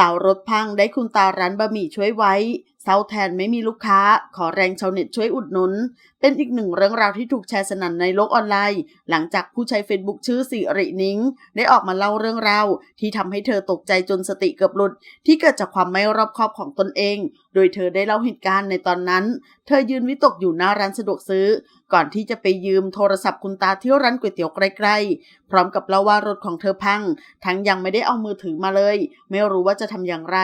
เต่ารถพังได้คุณตาร้านบะหมี่ช่วยไว้ เซาแทนไม่มีลูกค้า ขอแรงชาวเน็ตช่วยอุดหนุน เป็นอีกหนึ่งเรื่องราวที่ถูกแชร์สนั่นในโลกออนไลน์ หลังจากผู้ใช้ Facebook ชื่อสิรินิงได้ออกมาเล่าเรื่องราวที่ทำให้เธอตกใจจนสติเกือบหลุด ที่เกิดจากความไม่รอบคอบของตนเอง โดยเธอได้เล่าเหตุการณ์ในตอนนั้น เธอยืนวิตกอยู่หน้าร้านสะดวกซื้อ ก่อนที่จะไปยืมโทรศัพท์คุณตาที่ร้านก๋วยเตี๋ยวใกล้ๆ พร้อมกับเล่าว่ารถของเธอพัง ทั้งยังไม่ได้เอามือถือมาเลย ไม่รู้ว่าจะทำอย่างไร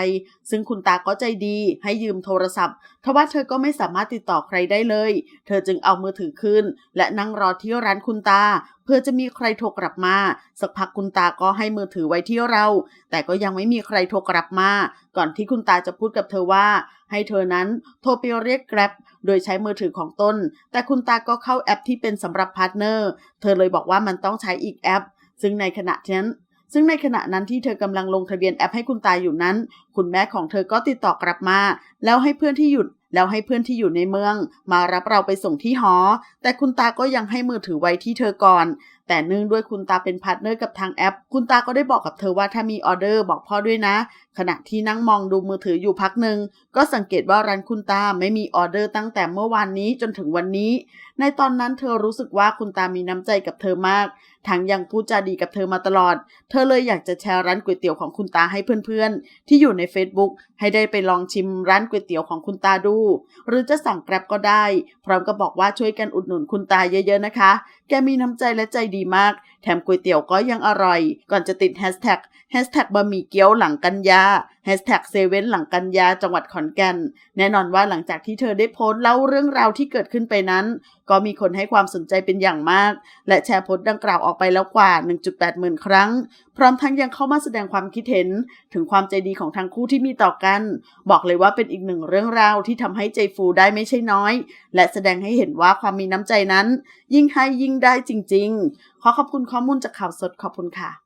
ซึ่งคุณตาก็ใจดีให้ยืมโทรรศัพท์ทว่าเธอก็ไม่สามารถติดต่อใครได้เลย เธอจึงเอามือถือขึ้น และนั่งรอที่ร้านคุณตา เพื่อจะมีใครโทรกลับมา สักพักคุณตาก็ให้มือถือไว้ที่เรา แต่ก็ยังไม่มีใครโทรกลับมา ก่อนที่คุณตาจะพูดกับเธอว่า ให้เธอนั้นโทรไปเรียกแกร็บโดยใช้มือถือของตน แต่คุณตาก็เข้าแอปที่เป็นสำหรับพาร์ทเนอร์ เธอเลยบอกว่ามันต้องใช้อีกแอป ซึ่งในขณะนั้น ซึ่งในขณะนั้นที่เธอกำลังลงทะเบียนแอปให้คุณตาอยู่นั้น คุณแม่ของเธอก็ติดต่อกลับมา แล้วให้เพื่อนที่หยุด แล้วให้เพื่อนที่อยู่ในเมืองมารับเราไปส่งที่หอ แต่คุณตาก็ยังให้มือถือไว้ที่เธอก่อน แต่เนื่องด้วยคุณตาเป็นพาร์ทเนอร์กับทางแอป คุณตาก็ได้บอกกับเธอว่าถ้ามีออเดอร์บอกพ่อด้วยนะ ขณะที่นั่งมองดูมือถืออยู่พักหนึ่งก็สังเกตว่าร้านคุณตาไม่มีออเดอร์ตั้งแต่เมื่อวานนี้จนถึงวันนี้ ในตอนนั้นเธอรู้สึกว่าคุณตามีน้ำใจกับเธอมากทั้งยังพูดจาดีกับเธอมาตลอด เธอเลยอยากจะแชร์ร้านก๋วยเตี๋ยวของคุณตาให้เพื่อนๆ ที่อยู่ใน Facebook ให้ได้ไปลองชิมร้านก๋วยเตี๋ยวของคุณตาดูหรือจะสั่งแกร็บก็ได้ พร้อมกับบอกว่าช่วยกันอุดหนุนคุณตาเยอะๆนะคะ แกมีน้ำใจและใจดีมาก แถมก๋วยเตี๋ยวก็ยังอร่อย ก่อนจะติดแฮชแท็กแฮชแท็กบะหมี่เกี๊ยวหลังกันยา แฮชแท็กเซเว่นหลังกันยาจังหวัดขอนแก่น แน่นอนว่าหลังจากที่เธอได้โพสต์เล่าเรื่องราวที่เกิดขึ้นไปนั้น ก็มีคนให้ความสนใจเป็นอย่างมาก และแชร์โพสต์ดังกล่าวออกไปแล้วกว่า 1.8 หมื่นครั้ง พร้อมทั้งยังเข้ามาแสดงความคิดเห็น ถึงความใจดีของทั้งคู่ที่มีต่อกัน บอกเลยว่าเป็นอีกหนึ่งเรื่องราวที่ทำให้ใจฟูได้ไม่ใช่น้อย และแสดงให้เห็นว่าความมีน้ำใจนั้น ยิ่งให้ยิ่งได้จริง ๆ ขอขอบคุณข้อมูลจากข่าวสดขอบคุณค่ะ